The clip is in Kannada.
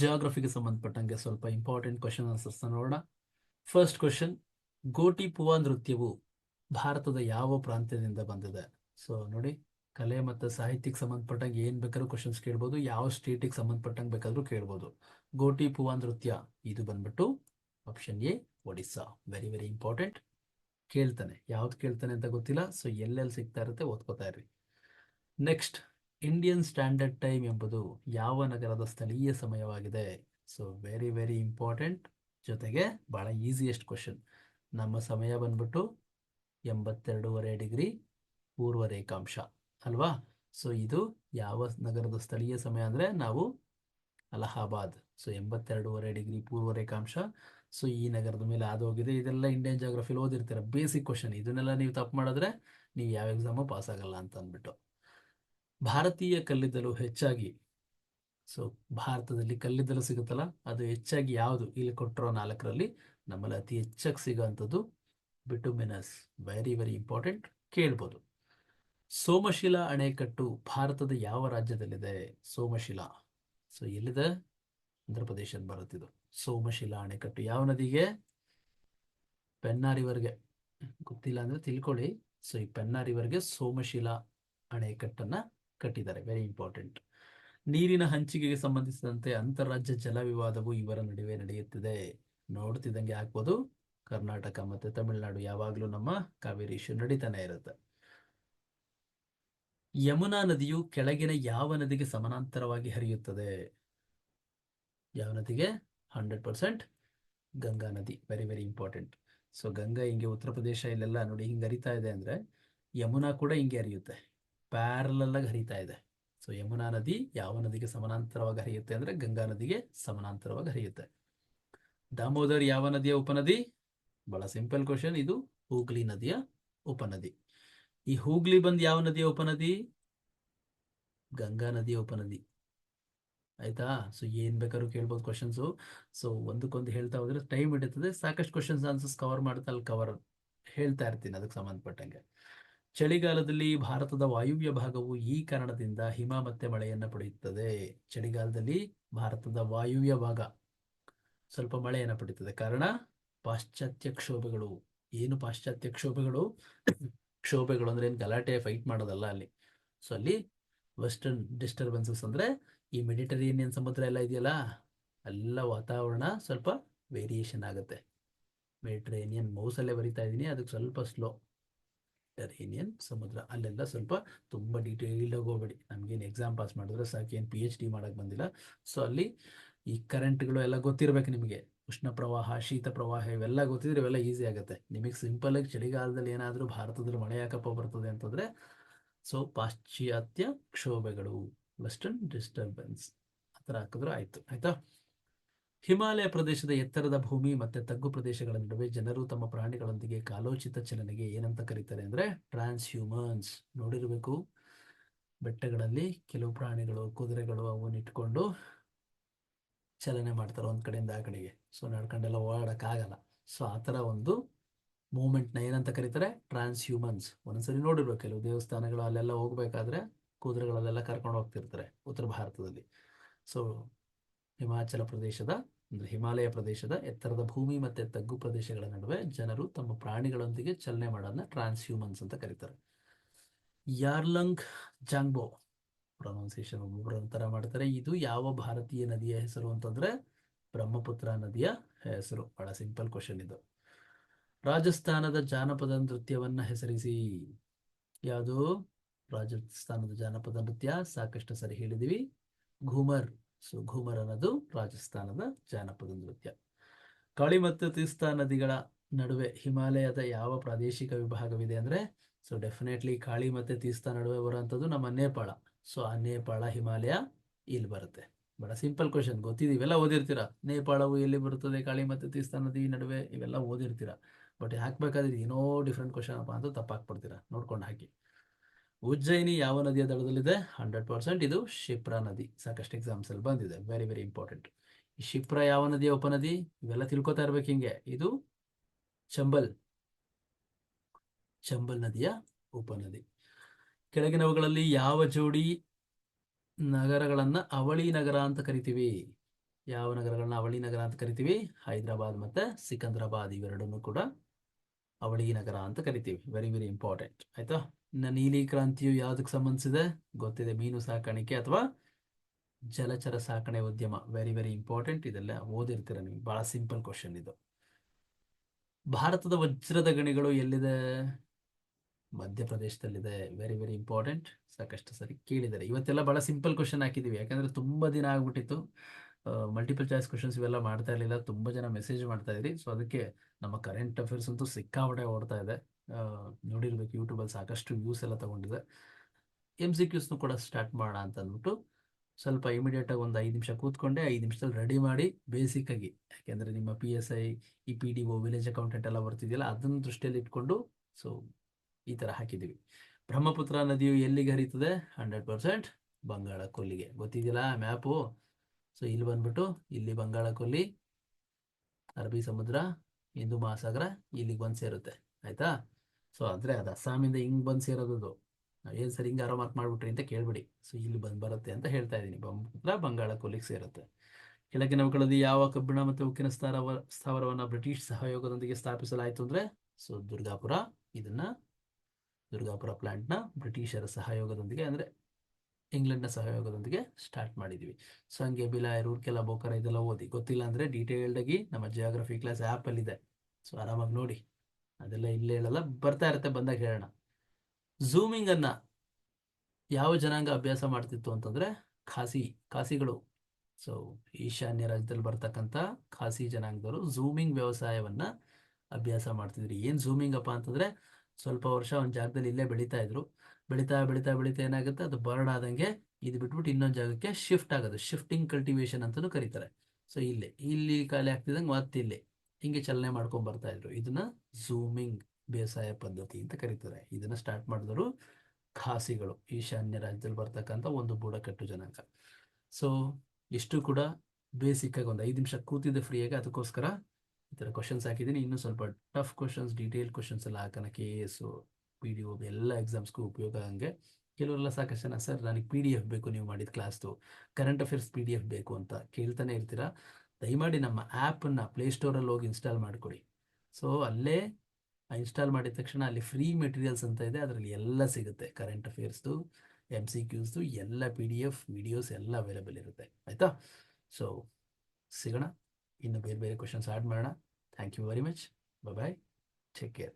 ಜಿಯೋಗ್ರಫಿಗೆ ಸಂಬಂಧಪಟ್ಟಂಗೆ ಸ್ವಲ್ಪ ಇಂಪಾರ್ಟೆಂಟ್ ಕ್ವಶನ್ ಆನ್ಸರ್ಸ್ ನೋಡೋಣ. ಫಸ್ಟ್ ಕ್ವಶನ್ ಗೋಟಿಪುವಾ ನೃತ್ಯವು ಭಾರತದ ಯಾವ ಪ್ರಾಂತ್ಯದಿಂದ ಬಂದಿದೆ? ಸೊ ನೋಡಿ, ಕಲೆ ಮತ್ತು ಸಾಹಿತ್ಯಕ್ಕೆ ಸಂಬಂಧಪಟ್ಟಂಗೆ ಏನು ಬೇಕಾದ್ರೂ ಕ್ವಶನ್ಸ್ ಕೇಳ್ಬೋದು, ಯಾವ ಸ್ಟೇಟಿಗೆ ಸಂಬಂಧಪಟ್ಟಂಗೆ ಬೇಕಾದ್ರೂ ಕೇಳ್ಬೋದು. ಗೋಟಿಪುವಾ ನೃತ್ಯ, ಇದು ಬಂದ್ಬಿಟ್ಟು option A Odisha very very important ಕೇಳ್ತಾನೆ. ಯಾವ್ದು ಕೇಳ್ತಾನೆ ಅಂತ ಗೊತ್ತಿಲ್ಲ ಸೊ ಎಲ್ಲೆಲ್ಲಿ ಸಿಗ್ತಾ ಇರುತ್ತೆ ಓದ್ಕೋತಾ ಇರ್ರಿ. ನೆಕ್ಸ್ಟ್ ಇಂಡಿಯನ್ ಸ್ಟ್ಯಾಂಡರ್ಡ್ ಟೈಮ್ ಎಂಬುದು ಯಾವ ನಗರದ ಸ್ಥಳೀಯ ಸಮಯವಾಗಿದೆ? ಸೊ ವೆರಿ ವೆರಿ ಇಂಪಾರ್ಟೆಂಟ್ ಜೊತೆಗೆ ಬಹಳ ಈಸಿಯೆಸ್ಟ್ ಕ್ವಶನ್ ನಮ್ಮ ಸಮಯ ಬಂದ್ಬಿಟ್ಟು ಎಂಬತ್ತೆರಡೂವರೆ ಡಿಗ್ರಿ ಪೂರ್ವ ರೇಖಾಂಶ ಅಲ್ವಾ? ಸೊ ಇದು ಯಾವ ನಗರದ ಸ್ಥಳೀಯ ಸಮಯ ಅಂದರೆ ನಾವು ಅಲಹಾಬಾದ್. ಸೊ ಎಂಬತ್ತೆರಡೂವರೆ ಡಿಗ್ರಿ ಪೂರ್ವ ರೇಖಾಂಶ ಸೊ ಈ ನಗರದ ಮೇಲೆ ಆದೋಗಿದೆ ಇದೆಲ್ಲ ಇಂಡಿಯನ್ ಜಾಗ್ರಫಿಲಿ ಓದಿರ್ತೀರ. ಬೇಸಿಕ್ ಕ್ವಶನ್ ಇದನ್ನೆಲ್ಲ ನೀವು ತಪ್ಪು ಮಾಡಿದ್ರೆ ನೀವು ಯಾವ ಎಕ್ಸಾಮು ಪಾಸ್ ಆಗಲ್ಲ ಅಂತ ಅಂದ್ಬಿಟ್ಟು. ಭಾರತೀಯ ಕಲ್ಲಿದ್ದಲು ಹೆಚ್ಚಾಗಿ ಸೊ ಭಾರತದಲ್ಲಿ ಕಲ್ಲಿದ್ದಲು ಸಿಗುತ್ತಲ್ಲ, ಅದು ಹೆಚ್ಚಾಗಿ ಯಾವುದು? ಇಲ್ಲಿ ಕೊಟ್ಟಿರೋ ನಾಲ್ಕರಲ್ಲಿ ನಮ್ಮಲ್ಲಿ ಅತಿ ಹೆಚ್ಚಾಗಿ ಸಿಗುವಂಥದ್ದು ಬಿಟುಮಿನಸ್ ವೆರಿ ವೆರಿ ಇಂಪಾರ್ಟೆಂಟ್ ಕೇಳ್ಬೋದು. ಸೋಮಶಿಲಾ ಅಣೆಕಟ್ಟು ಭಾರತದ ಯಾವ ರಾಜ್ಯದಲ್ಲಿದೆ? ಸೋಮಶಿಲಾ. ಸೊ ಎಲ್ಲಿದೆ? ಆಂಧ್ರ ಪ್ರದೇಶ ಬರುತ್ತಿದ್ದು. ಸೋಮಶಿಲಾ ಅಣೆಕಟ್ಟು ಯಾವ ನದಿಗೆ? ಪೆನ್ನಾ ರಿವರ್ಗೆ ಗೊತ್ತಿಲ್ಲ ಅಂದ್ರೆ ತಿಳ್ಕೊಳ್ಳಿ. ಸೊ ಈ ಪೆನ್ನಾ ರಿವರ್ಗೆ ಸೋಮಶಿಲಾ ಅಣೆಕಟ್ಟನ್ನ ಕಟ್ಟಿದ್ದಾರೆ. ವೆರಿ ಇಂಪಾರ್ಟೆಂಟ್ ನೀರಿನ ಹಂಚಿಕೆಗೆ ಸಂಬಂಧಿಸಿದಂತೆ ಅಂತಾರಾಜ್ಯ ಜಲ ವಿವಾದವು ಇವರ ನಡುವೆ ನಡೆಯುತ್ತಿದೆ. ನೋಡ್ತಿದ್ದಂಗೆ ಹಾಕ್ಬೋದು ಕರ್ನಾಟಕ ಮತ್ತೆ ತಮಿಳುನಾಡು ಯಾವಾಗಲೂ ನಮ್ಮ ಕಾವೇರಿ ಇಶ್ಯೂ ನಡೀತಾನೆ ಇರುತ್ತೆ. ಯಮುನಾ ನದಿಯು ಕೆಳಗಿನ ಯಾವ ನದಿಗೆ ಸಮಾನಾಂತರವಾಗಿ ಹರಿಯುತ್ತದೆ? ಯಾವ ನದಿಗೆ? ಹಂಡ್ರೆಡ್ ಪರ್ಸೆಂಟ್ ಗಂಗಾ ನದಿ. Very very important so Ganga ಹಿಂಗೆ ಉತ್ತರ ಪ್ರದೇಶ ಇಲ್ಲೆಲ್ಲ ನೋಡಿ ಹಿಂಗೆ ಹರಿತಾ ಇದೆ ಅಂದ್ರೆ ಯಮುನಾ ಕೂಡ ಹಿಂಗೆ ಹರಿಯುತ್ತೆ. ಪ್ಯಾರಲಲ್ ಆಗಿ ಹರಿತಾ ಇದೆ. ಸೊ ಯಮುನಾ ನದಿ ಯಾವ ನದಿಗೆ ಸಮಾನಾಂತರವಾಗಿ ಹರಿಯುತ್ತೆ ಅಂದ್ರೆ ಗಂಗಾ ನದಿಗೆ ಸಮಾನಾಂತರವಾಗಿ ಹರಿಯುತ್ತೆ. ದಾಮೋದರ್ ಯಾವ ನದಿಯ ಉಪನದಿ? ಬಹಳ ಸಿಂಪಲ್ ಕ್ವಶನ್ ಇದು ಹೂಗ್ಲಿ ನದಿಯ ಉಪನದಿ. ಈ ಹೂಗ್ಲಿ ಬಂದ್ ಯಾವ ನದಿಯ ಉಪನದಿ? ಗಂಗಾ ನದಿಯ ಉಪನದಿ. ಆಯ್ತಾ? ಸೊ ಏನ್ ಬೇಕಾದ್ರೂ ಕೇಳ್ಬೋದು ಕ್ವಶನ್ಸು ಸೊ ಒಂದಕ್ಕೊಂದು ಹೇಳ್ತಾ ಹೋದ್ರೆ ಟೈಮ್ ಹಿಡಿತದೆ. ಸಾಕಷ್ಟು ಕ್ವಶನ್ಸ್ ಆನ್ಸರ್ಸ್ ಕವರ್ ಮಾಡ್ತಾ ಅಲ್ಲಿ ಕವರ್ ಹೇಳ್ತಾ ಇರ್ತೀನಿ ಅದಕ್ಕೆ ಸಂಬಂಧಪಟ್ಟಂಗೆ. ಚಳಿಗಾಲದಲ್ಲಿ ಭಾರತದ ವಾಯುವ್ಯ ಭಾಗವು ಈ ಕಾರಣದಿಂದ ಹಿಮ ಮತ್ತೆ ಮಳೆಯನ್ನು ಪಡೆಯುತ್ತದೆ. ಚಳಿಗಾಲದಲ್ಲಿ ಭಾರತದ ವಾಯುವ್ಯ ಭಾಗ ಸ್ವಲ್ಪ ಮಳೆಯನ್ನು ಪಡೆಯುತ್ತದೆ. ಕಾರಣ ಪಾಶ್ಚಾತ್ಯ ಕ್ಷೋಭೆಗಳು. ಏನು ಪಾಶ್ಚಾತ್ಯ ಕ್ಷೋಭೆಗಳು? ಕ್ಷೋಭೆಗಳು ಅಂದ್ರೆ ಏನು ಗಲಾಟೆ ಫೈಟ್ ಮಾಡೋದಲ್ಲ ಅಲ್ಲಿ. ಸೊ ಅಲ್ಲಿ ವೆಸ್ಟರ್ನ್ ಡಿಸ್ಟರ್ಬೆನ್ಸಸ್ ಅಂದ್ರೆ ಈ ಮೆಡಿಟರೇನಿಯನ್ ಸಮುದ್ರ ಎಲ್ಲ ಇದೆಯಲ್ಲ ಎಲ್ಲ ವಾತಾವರಣ ಸ್ವಲ್ಪ ವೇರಿಯೇಷನ್ ಆಗುತ್ತೆ. ಮೆಡಿಟರೇನಿಯನ್ ಮೌಸಲ್ಲೇ ಬರಿತಾ ಇದ್ದೀನಿ, ಅದಕ್ಕೆ ಸ್ವಲ್ಪ ಸ್ಲೋ ಮೆಡಿಟರೇನಿಯನ್ ಸಮುದ್ರ ಅಲ್ಲೆಲ್ಲ ಸ್ವಲ್ಪ ತುಂಬ ಡೀಟೇಲ್ಡ್ ಆಗಿ ಹೋಗ್ಬೇಡಿ. ನಮ್ಗೇನು ಎಕ್ಸಾಮ್ ಪಾಸ್ ಮಾಡಿದ್ರೆ ಸಾಕೇನು ಪಿ ಎಚ್ ಡಿ ಮಾಡಕ್ ಬಂದಿಲ್ಲ. ಸೊ ಅಲ್ಲಿ ಈ ಕರೆಂಟ್ಗಳು ಎಲ್ಲ ಗೊತ್ತಿರ್ಬೇಕು ನಿಮಗೆ. ಉಷ್ಣ ಪ್ರವಾಹ ಶೀತ ಪ್ರವಾಹ ಇವೆಲ್ಲ ಗೊತ್ತಿದ್ರೆ ಇವೆಲ್ಲ ಈಸಿ ಆಗುತ್ತೆ. ನಿಮಗೆ ಸಿಂಪಲ್ ಆಗಿ ಚಳಿಗಾಲದಲ್ಲಿ ಏನಾದರೂ ಭಾರತದಲ್ಲಿ ಮಳೆ ಯಾಕಪ್ಪ ಬರ್ತದೆ ಅಂತಂದ್ರೆ ಸೊ, ಪಾಶ್ಚಾತ್ಯ ಕ್ಷೋಭೆಗಳು ವೆಸ್ಟರ್ನ್ ಡಿಸ್ಟರ್ಬೆನ್ಸ್ ಆ ಥರ ಹಾಕಿದ್ರೆ ಆಯ್ತು. ಆಯ್ತಾ? ಹಿಮಾಲಯ ಪ್ರದೇಶದ ಎತ್ತರದ ಭೂಮಿ ಮತ್ತೆ ತಗ್ಗು ಪ್ರದೇಶಗಳ ನಡುವೆ ಜನರು ತಮ್ಮ ಪ್ರಾಣಿಗಳೊಂದಿಗೆ ಕಾಲೋಚಿತ ಚಲನೆಗೆ ಏನಂತ ಕರೀತಾರೆ ಅಂದ್ರೆ ಟ್ರಾನ್ಸ್ ಹ್ಯೂಮನ್ಸ್ ನೋಡಿರಬೇಕು. ಬೆಟ್ಟಗಳಲ್ಲಿ ಕೆಲವು ಪ್ರಾಣಿಗಳು, ಕುದುರೆಗಳು ಅವನ್ನ ಇಟ್ಕೊಂಡು ಚಲನೆ ಮಾಡ್ತಾರೆ ಒಂದ್ ಕಡೆಯಿಂದ ಆ ಕಡೆಗೆ. ಸೊ ನಡ್ಕೊಂಡೆಲ್ಲ ಓಡಾಡಕ್ಕಾಗಲ್ಲ. ಸೊ ಆ ಥರ ಒಂದು ಮೂಮೆಂಟ್ನ ಏನಂತ ಕರೀತಾರೆ? ಟ್ರಾನ್ಸ್ ಹ್ಯೂಮನ್ಸ್ ಒಂದೊಂದ್ಸರಿ ನೋಡಿರ್ಬೇಕು. ಕೆಲವು ದೇವಸ್ಥಾನಗಳು ಅಲ್ಲೆಲ್ಲ ಹೋಗ್ಬೇಕಾದ್ರೆ ಕುದುರೆಗಳಲ್ಲೆಲ್ಲ ಕರ್ಕೊಂಡು ಹೋಗ್ತಿರ್ತಾರೆ ಉತ್ತರ ಭಾರತದಲ್ಲಿ. ಸೊ ಹಿಮಾಚಲ ಪ್ರದೇಶದ ಅಂದ್ರೆ ಹಿಮಾಲಯ ಪ್ರದೇಶದ ಎತ್ತರದ ಭೂಮಿ ಮತ್ತೆ ತಗ್ಗು ಪ್ರದೇಶಗಳ ನಡುವೆ ಜನರು ತಮ್ಮ ಪ್ರಾಣಿಗಳೊಂದಿಗೆ ಚಲನೆ ಮಾಡೋದನ್ನ ಟ್ರಾನ್ಸ್ ಹ್ಯೂಮನ್ಸ್ ಅಂತ ಕರೀತಾರೆ. ಯಾರ್ಲಂಗ್ ಜಾಂಗ್ಬೋ ಪ್ರೊನೌನ್ಸಿಯೇಷನ್ ಒಬ್ಬೊಬ್ಬರು ಒಂಥರ ಮಾಡ್ತಾರೆ. ಇದು ಯಾವ ಭಾರತೀಯ ನದಿಯ ಹೆಸರು ಅಂತಂದ್ರೆ ಬ್ರಹ್ಮಪುತ್ರ ನದಿಯ ಹೆಸರು. ಬಹಳ ಸಿಂಪಲ್ ಕ್ವಶನ್ ಇದು. ರಾಜಸ್ಥಾನದ ಜಾನಪದ ನೃತ್ಯವನ್ನ ಹೆಸರಿಸಿ. ಯಾವುದು? ರಾಜಸ್ಥಾನದ ಜಾನಪದ ನೃತ್ಯ ಸಾಕಷ್ಟು ಸರಿ ಹೇಳಿದೀವಿ. ಘೂಮರ್. ಸೊ ಘೂಮರ್ ಅನ್ನೋದು ರಾಜಸ್ಥಾನದ ಜಾನಪದ ನೃತ್ಯ. ಕಾಳಿ ಮತ್ತು ತೀಸ್ತಾ ನದಿಗಳ ನಡುವೆ ಹಿಮಾಲಯದ ಯಾವ ಪ್ರಾದೇಶಿಕ ವಿಭಾಗವಿದೆ ಅಂದ್ರೆ? ಸೊ ಡೆಫಿನೆಟ್ಲಿ ಕಾಳಿ ಮತ್ತೆ ತೀಸ್ತಾ ನಡುವೆ ಬರುವಂಥದ್ದು ನಮ್ಮ ನೇಪಾಳ. ಸೊ ಆ ನೇಪಾಳ, ಹಿಮಾಲಯ ಇಲ್ಲಿ ಬರುತ್ತೆ. ಬಹಳ ಸಿಂಪಲ್ ಕ್ವಶನ್ ಗೊತ್ತಿದೆ, ಇವೆಲ್ಲ ಓದಿರ್ತೀರ? ನೇಪಾಳವು ಎಲ್ಲಿ ಬರುತ್ತದೆ? ಕಾಳಿ ಮತ್ತು ತೀಸ್ತಾ ನದಿ ನಡುವೆ ಇವೆಲ್ಲ ಓದಿರ್ತೀರ? ಬಟ್ ಹಾಕ್ಬೇಕಾದ್ರೆ ಏನೋ ಡಿಫ್ರೆಂಟ್ ಕ್ವಶನ್ ಅಪ್ಪ ಅಂತ ತಪ್ಪಾಕ್ಬಿಡ್ತೀರಾ? ನೋಡ್ಕೊಂಡು ಹಾಕಿ. ಉಜ್ಜಯಿನಿ ಯಾವ ನದಿಯ ದಡದಲ್ಲಿದೆ? ಹಂಡ್ರೆಡ್ ಪರ್ಸೆಂಟ್ ಇದು ಶಿಪ್ರಾ ನದಿ. ಸಾಕಷ್ಟು ಎಕ್ಸಾಮ್ಸ್ ಅಲ್ಲಿ ಬಂದಿದೆ. ವೆರಿ ವೆರಿ ಇಂಪಾರ್ಟೆಂಟ್ ಈ ಶಿಪ್ರಾ ಯಾವ ನದಿಯ ಉಪನದಿ? ಇವೆಲ್ಲ ತಿಳ್ಕೊತಾ ಇರ್ಬೇಕು ಹಿಂಗೆ. ಇದು ಚಂಬಲ್. ಚಂಬಲ್ ನದಿಯ ಉಪನದಿ. ಕೆಳಗಿನವುಗಳಲ್ಲಿ ಯಾವ ಜೋಡಿ ನಗರಗಳನ್ನ ಅವಳಿ ನಗರ ಅಂತ ಕರಿತೀವಿ? ಯಾವ ನಗರಗಳನ್ನ ಅವಳಿ ನಗರ ಅಂತ ಕರಿತೀವಿ? ಹೈದರಾಬಾದ್ ಮತ್ತೆ ಸಿಕಂದ್ರಾಬಾದ್ ಇವೆರಡನ್ನು ಕೂಡ ಅವಳಿ ನಗರ ಅಂತ ಕರಿತೀವಿ. ವೆರಿ ವೆರಿ ಇಂಪಾರ್ಟೆಂಟ್ ಆಯ್ತಾ? ಇನ್ನು ನೀಲಿ ಕ್ರಾಂತಿಯು ಯಾವುದಕ್ಕೆ ಸಂಬಂಧಿಸಿದೆ? ಗೊತ್ತಿದೆ, ಮೀನು ಸಾಕಾಣಿಕೆ ಅಥವಾ ಜಲಚರ ಸಾಕಣೆ ಉದ್ಯಮ. ವೆರಿ ವೆರಿ ಇಂಪಾರ್ಟೆಂಟ್ ಇದೆಲ್ಲ ಓದಿರ್ತೀರ ನೀವು. ಬಹಳ ಸಿಂಪಲ್ ಕ್ವಶನ್ ಇದು. ಭಾರತದ ವಜ್ರದ ಗಣಿಗಳು ಎಲ್ಲಿದೆ? ಮಧ್ಯಪ್ರದೇಶದಲ್ಲಿದೆ. ವೆರಿ ವೆರಿ ಇಂಪಾರ್ಟೆಂಟ್ ಸಾಕಷ್ಟು ಸರಿ ಕೇಳಿದ್ದಾರೆ. ಇವತ್ತೆಲ್ಲ ಬಹಳ ಸಿಂಪಲ್ ಕ್ವಶನ್ ಹಾಕಿದ್ದೀವಿ ಯಾಕಂದ್ರೆ ತುಂಬಾ ದಿನ ಆಗ್ಬಿಟ್ಟಿತ್ತು. ಮಲ್ಟಿಪಲ್ ಚಾಯ್ಸ್ ಕ್ವಶನ್ಸ್ ಇವೆಲ್ಲ ಮಾಡ್ತಾ ಇರಲಿಲ್ಲ. ತುಂಬ ಜನ ಮೆಸೇಜ್ ಮಾಡ್ತಾ ಇದ್ರಿ. ಸೊ ಅದಕ್ಕೆ ನಮ್ಮ ಕರೆಂಟ್ ಅಫೇರ್ಸ್ ಅಂತೂ ಸಿಕ್ಕಾಪಟ್ಟೆ ಓಡ್ತಾ ಇದೆ. ನೋಡಿರ್ಬೇಕು ಯೂಟ್ಯೂಬಲ್ಲಿ ಸಾಕಷ್ಟು ವ್ಯೂಸ್ ಎಲ್ಲ ತೊಗೊಂಡಿದೆ. ಎಂ ಸಿ ಕ್ಯೂಸ್ನು ಕೂಡ ಸ್ಟಾರ್ಟ್ ಮಾಡೋಣ ಅಂತ ಅಂದ್ಬಿಟ್ಟು ಸ್ವಲ್ಪ ಇಮಿಡಿಯೇಟಾಗಿ ಒಂದು ಐದು ನಿಮಿಷ ಕೂತ್ಕೊಂಡೆ, ಐದು ನಿಮಿಷದಲ್ಲಿ ರೆಡಿ ಮಾಡಿ ಬೇಸಿಕ್ಕಾಗಿ ಯಾಕೆಂದರೆ ನಿಮ್ಮ ಪಿ ಎಸ್ ಐ ಈ P D O village accountant ಎಲ್ಲ ಬರ್ತಿದೆಯಲ್ಲ, ಅದನ್ನು ದೃಷ್ಟಿಯಲ್ಲಿ ಇಟ್ಕೊಂಡು ಸೊ ಈ ಥರ ಹಾಕಿದ್ದೀವಿ. ಬ್ರಹ್ಮಪುತ್ರ ನದಿಯು ಎಲ್ಲಿಗೆ ಹರಿತದೆ? ಹಂಡ್ರೆಡ್ ಪರ್ಸೆಂಟ್ ಬಂಗಾಳ ಕೊಲ್ಲಿಗೆ. ಗೊತ್ತಿದೆಯಲ್ಲ ಮ್ಯಾಪು ಸೊ ಇಲ್ಲಿ ಬಂದ್ಬಿಟ್ಟು, ಇಲ್ಲಿ ಬಂಗಾಳ ಕೊಲ್ಲಿ, ಅರಬ್ಬಿ ಸಮುದ್ರ ಹಿಂದೂ ಮಹಾಸಾಗರ, ಇಲ್ಲಿಗೆ ಬಂದು ಸೇರುತ್ತೆ. ಆಯ್ತಾ? ಸೊ ಅಂದರೆ ಅದು ಅಸ್ಸಾಮಿಂದ ಹಿಂಗೆ ಬಂದು ಸೇರೋದು ಏನು ಸರ್ ಹಿಂಗೆ ಆರೋ ಮಾರ್ಕ್ ಮಾಡಿಬಿಟ್ರಿ ಅಂತ ಕೇಳಬೇಡಿ. ಸೊ ಇಲ್ಲಿ ಬಂದು ಬರುತ್ತೆ ಅಂತ ಹೇಳ್ತಾ ಇದ್ದೀನಿ ಬ್ರಹ್ಮಪುತ್ರ ಬಂಗಾಳ ಕೊಲ್ಲಿಗೆ ಸೇರುತ್ತೆ. ಕೆಳಗಿನವುಗಳಲ್ಲಿ ಯಾವ ಕಬ್ಬಿಣ ಮತ್ತು ಉಕ್ಕಿನ ಸ್ಥಾವರವನ್ನ ಸ್ಥಾವರವನ್ನು ಬ್ರಿಟಿಷ್ ಸಹಯೋಗದೊಂದಿಗೆ ಸ್ಥಾಪಿಸಲಾಯಿತು ಅಂದರೆ, ಸೊ, ದುರ್ಗಾಪುರ. ಇದನ್ನ ದುರ್ಗಾಪುರ ಪ್ಲಾಂಟ್ನ ಬ್ರಿಟಿಷರ ಸಹಯೋಗದೊಂದಿಗೆ ಅಂದರೆ ಇಂಗ್ಲೆಂಡ್ನ ಸಹಯೋಗದೊಂದಿಗೆ ಸ್ಟಾರ್ಟ್ ಮಾಡಿದ್ವಿ. ಸೊ ಹಂಗೆ ಬಿಲಾಯ್ ರೂರ್ಕೆಲ ಬೋಕರ ಇದೆಲ್ಲ ಓದಿ. ಗೊತ್ತಿಲ್ಲ ಅಂದರೆ ಡೀಟೇಲ್ಡ್ ಆಗಿ ನಮ್ಮ ಜಿಯೋಗ್ರಫಿ ಕ್ಲಾಸ್ ಆ್ಯಪಲ್ಲಿದೆ ಸೊ ಆರಾಮಾಗಿ ನೋಡಿ. ಅದೆಲ್ಲ ಇಲ್ಲೇ ಹೇಳಲ್ಲ, ಬರ್ತಾ ಇರುತ್ತೆ ಬಂದಾಗ ಹೇಳೋಣ. ಝೂಮಿಂಗ್ ಅನ್ನ ಯಾವ ಜನಾಂಗ ಅಭ್ಯಾಸ ಮಾಡ್ತಿತ್ತು ಅಂತಂದ್ರೆ ಖಾಸಿ, ಖಾಸಿಗಳು. ಸೊ ಈಶಾನ್ಯ ರಾಜ್ಯದಲ್ಲಿ ಬರ್ತಕ್ಕಂಥ ಖಾಸಿ ಜನಾಂಗದವರು ಝೂಮಿಂಗ್ ವ್ಯವಸಾಯವನ್ನ ಅಭ್ಯಾಸ ಮಾಡ್ತಿದ್ರು. ಏನ್ ಝೂಮಿಂಗ್ ಅಪ್ಪ ಅಂತಂದ್ರೆ ಸ್ವಲ್ಪ ವರ್ಷ ಒಂದು ಜಾಗದಲ್ಲಿ ಇಲ್ಲೇ ಬೆಳೀತಾ ಇದ್ರು. ಬೆಳೀತಾ ಬೆಳೀತಾ ಬೆಳೀತಾ ಏನಾಗುತ್ತೆ? ಅದು ಬರ್ಡ್ ಆದಂಗೆ ಇದು ಬಿಟ್ಬಿಟ್ಟು ಇನ್ನೊಂದು ಜಾಗಕ್ಕೆ ಶಿಫ್ಟ್ ಆಗೋದು. ಶಿಫ್ಟಿಂಗ್ ಕಲ್ಟಿವೇಶನ್ ಅಂತಾನೂ ಕರೀತಾರೆ. ಸೊ ಇಲ್ಲಿ ಇಲ್ಲಿ ಖಾಲಿ ಆಗ್ತಿದ್ದಂಗೆ ಮತ್ತೆ ಇಲ್ಲಿ ಹಿಂಗೆ ಚಲನೆ ಮಾಡ್ಕೊಂಡ್ ಬರ್ತಾ ಇದ್ರು. ಇದನ್ನ ಝೂಮಿಂಗ್ ಬೇಸಾಯ ಪದ್ಧತಿ ಅಂತ ಕರೀತಾರೆ. ಇದನ್ನ ಸ್ಟಾರ್ಟ್ ಮಾಡಿದವರು ಖಾಸಿಗಳು, ಈಶಾನ್ಯ ರಾಜ್ಯದಲ್ಲಿ ಬರ್ತಕ್ಕಂಥ ಒಂದು ಬುಡಕಟ್ಟು ಜನಾಂಗ. ಸೊ ಇಷ್ಟು ಕೂಡ ಬೇಸಿಕ್ ಆಗಿ ಒಂದು ಐದು ನಿಮಿಷ ಕೂತಿದ್ದೆ ಫ್ರೀಯಾಗಿ ಅದಕ್ಕೋಸ್ಕರ ಈ ಥರ ಕ್ವಶನ್ಸ್ ಹಾಕಿದ್ದೀನಿ. ಇನ್ನೂ ಸ್ವಲ್ಪ ಟಫ್ ಕ್ವಶನ್ಸ್ ಡೀಟೇಲ್ ಕ್ವಶನ್ಸ್ ಎಲ್ಲ ಹಾಕೋಣ. K S P D O ಎಲ್ಲ ಎಕ್ಸಾಮ್ಸ್ಗೂ ಉಪಯೋಗ ಹಂಗೆ ಕೆಲವರೆಲ್ಲ ಸಾಕಷ್ಟು ಜನ, ಸರ್, ನನಗೆ ಪಿ ಡಿ ಎಫ್ ಬೇಕು, ನೀವು ಮಾಡಿದ ಕ್ಲಾಸ್ದು current affairs P D F ಬೇಕು ಅಂತ ಕೇಳ್ತಾನೆ ಇರ್ತೀರಾ? ದಯಮಾಡಿ ನಮ್ಮ ಆ್ಯಪನ್ನು ಪ್ಲೇಸ್ಟೋರಲ್ಲಿ ಹೋಗಿ ಇನ್ಸ್ಟಾಲ್ ಮಾಡಿಕೊಡಿ. ಸೊ ಅಲ್ಲೇ ಇನ್ಸ್ಟಾಲ್ ಮಾಡಿದ ತಕ್ಷಣ ಅಲ್ಲಿ ಫ್ರೀ ಮೆಟೀರಿಯಲ್ಸ್ ಅಂತ ಇದೆ. ಅದರಲ್ಲಿ ಎಲ್ಲ ಸಿಗುತ್ತೆ. ಕರೆಂಟ್ ಅಫೇರ್ಸ್ದು ಎಂ ಸಿ ಕ್ಯೂಸ್ದು ಎಲ್ಲ ಪಿ ಡಿ ಎಫ್ ವಿಡಿಯೋಸ್ ಎಲ್ಲ ಅವೈಲೇಬಲ್ ಇರುತ್ತೆ. ಆಯಿತಾ? ಸೊ ಸಿಗೋಣ. ಇನ್ನು ಬೇರೆ ಬೇರೆ ಕ್ವಶನ್ಸ್ ಆ್ಯಡ್ ಮಾಡೋಣ. Thank you very much bye take care